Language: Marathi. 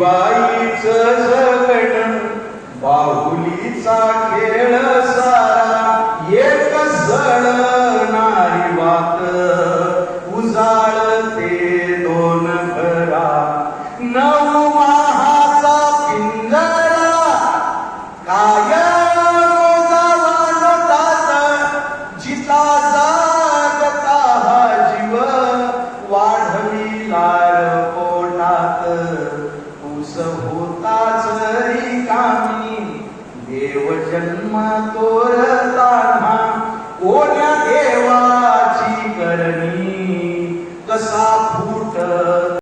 बाईच जगण बाहुलीचा खेळ सारा एक सण नारी वात उजाळते दोन घरा. नऊ माहाचा पिंजरा काय जिता जागता हा जीव वाढविला तुस होताच कामी. देव जन्म तोरताना कोण्या देवाची करणी? कसा फुट